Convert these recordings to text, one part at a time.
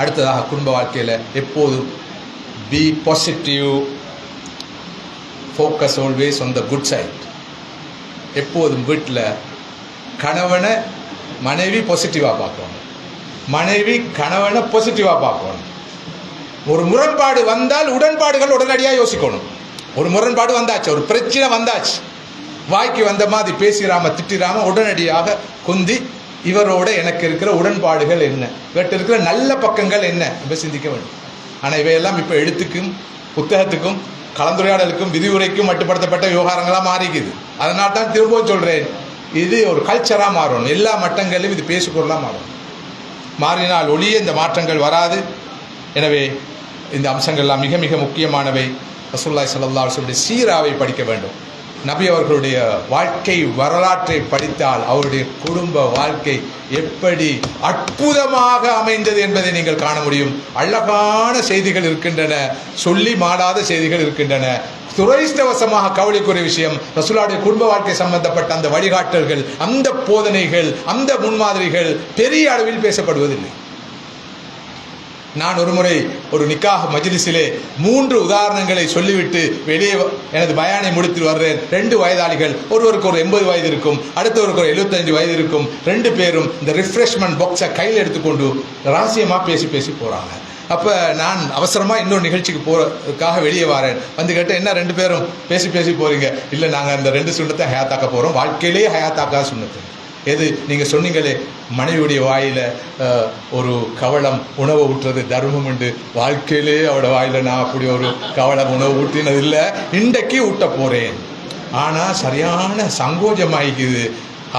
அடுத்ததாக குடும்ப வாழ்க்கையில் எப்போதும் be positive focus always on the good side எப்போதும் வீட்டில் கணவனை மனைவி பாசிட்டிவாக பார்க்கணும். மனைவி கணவனை பாசிட்டிவாக பார்க்கணும். ஒரு முரண்பாடு வந்தால் உடன்பாடுகள் உடனடியாக யோசிக்கணும். ஒரு முரண்பாடு வந்தாச்சு ஒரு பிரச்சனை வந்தாச்சு வாய்க்கு வந்த மாதிரி பேசிடாம திட்டிடாம உடனடியாக குந்தி இவரோட எனக்கு இருக்கிற உடன்பாடுகள் என்ன? இவர்கிட்ட இருக்கிற நல்ல பக்கங்கள் என்ன? நம்ம சிந்திக்க வேண்டும். ஆனால் இவையெல்லாம் இப்போ எழுத்துக்கும் புத்தகத்துக்கும் கலந்துரையாடலுக்கும் விதிமுறைக்கும் மட்டுப்படுத்தப்பட்ட விவகாரங்களாக மாறிக்குது. அதனால தான் திரும்பவும் சொல்கிறேன் இது ஒரு கல்ச்சராக மாறணும். எல்லா மட்டங்களிலும் இது பேசுபொருளாக மாறும் மாறினால் ஒளிய இந்த மாற்றங்கள் வராது. எனவே இந்த அம்சங்கள்லாம் மிக மிக முக்கியமானவை. ரசூல்லாய் ஸல்லல்லாஹு அலைஹி சீராவை படிக்க வேண்டும். நபி அவர்களுடைய வாழ்க்கை வரலாற்றை படித்தால் அவருடைய குடும்ப வாழ்க்கை எப்படி அற்புதமாக அமைந்தது என்பதை நீங்கள் காண முடியும். அழகான செய்திகள் இருக்கின்றன. சொல்லி மாடாத செய்திகள் இருக்கின்றன. துரைஷ்டவசமாக கவலைக்குரிய விஷயம் ரசூலாவுடைய குடும்ப வாழ்க்கை சம்பந்தப்பட்ட அந்த வழிகாட்டல்கள் அந்த போதனைகள் அந்த முன்மாதிரிகள் பெரிய அளவில் பேசப்படுவதில்லை. நான் ஒரு முறை ஒரு நிக்காக மஜ்லிஸிலே மூன்று உதாரணங்களை சொல்லிவிட்டு வெளியே வ- எனது பயானை முடித்து வர்றேன். ரெண்டு வயதாளிகள் ஒருவருக்கு ஒரு எண்பது வயது இருக்கும் அடுத்தவருக்கு ஒரு எழுபத்தஞ்சு வயது இருக்கும். ரெண்டு பேரும் இந்த ரிஃப்ரெஷ்மெண்ட் பாக்ஸை கையில் எடுத்துக்கொண்டு ரகசியமாக பேசி பேசி போகிறாங்க அப்போ நான் அவசரமாக இன்னொரு நிகழ்ச்சிக்கு போகிறதுக்காக வெளியே வரேன். வந்து கேட்டேன் என்ன ரெண்டு பேரும் பேசி பேசி போகிறீங்க இல்லை நாங்கள் அந்த ரெண்டு சுண்ணத்தை ஹயாத்தாக்க போகிறோம் வாழ்க்கையிலேயே ஹயாத்தாக்கா சுண்ணத்து. எது? நீங்கள் சொன்னீங்களே மனைவியுடைய வாயில் ஒரு கவளம் உணவை ஊட்டுறது தர்மம் உண்டு. வாழ்க்கையிலே அவட வாயில் நான் அப்படி ஒரு கவளம் உணவு ஊட்டினது இல்லை இன்றைக்கு ஊட்ட போகிறேன் ஆனால் சரியான சங்கோஜமாகிக்குது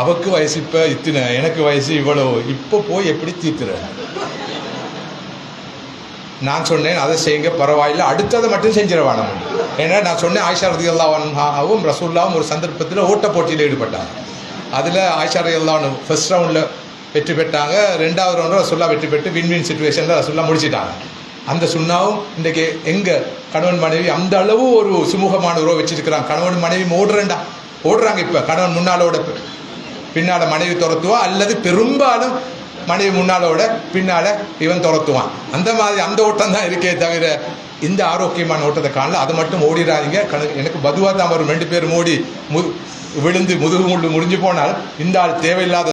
அவக்கு வயசு இப்போ இத்தனை எனக்கு வயசு இவ்வளோ. இப்போ போய் எப்படி தீர்த்துறேன் நான் சொன்னேன் அதை செய்யுங்க பரவாயில்ல. அடுத்ததை மட்டும் செஞ்சிட ஏன்னா நான் சொன்னேன் ஆயிஷா ரதி அல்லாவும் ரசூல்லாவும் ஒரு சந்தர்ப்பத்தில் ஓட்ட போட்டியில் ஈடுபட்டாங்க. அதில் ஆயிஷா தான் ஃபர்ஸ்ட் ரவுண்டில் வெற்றி பெற்றாங்க. ரெண்டாவது ரவுண்டில் ரசுல்லா வெற்றி பெற்று வின் வின் சுச்சுவேஷனில் ரசுல்லா முடிச்சிட்டாங்க. அந்த சுண்ணாவும் இன்றைக்கி எங்கள் கணவன் மனைவி அந்த அளவு ஒரு சுமூகமான உறவு வச்சுருக்கிறாங்க. கணவன் மனைவி ஓடுறேன்டா. ஓடுறாங்க இப்போ. கணவன் முன்னாலோட பின்னால் மனைவி துரத்துவா? அல்லது பெரும்பாலும் மனைவி முன்னாலோட பின்னால் இவன் துரத்துவான். அந்த மாதிரி அந்த ஓட்டம் தான் இருக்கே தவிர இந்த ஆரோக்கியமான ஓட்டத்தை காணல. அது மட்டும் ஓடிடாதீங்க. கணக்கு எனக்கு பதுவாக தான் வரும். ரெண்டு பேரும் ஓடி மு விழுந்து முதுகு முள்ளு முடிஞ்சு போனால் இந்த ஆள் தேவையில்லாத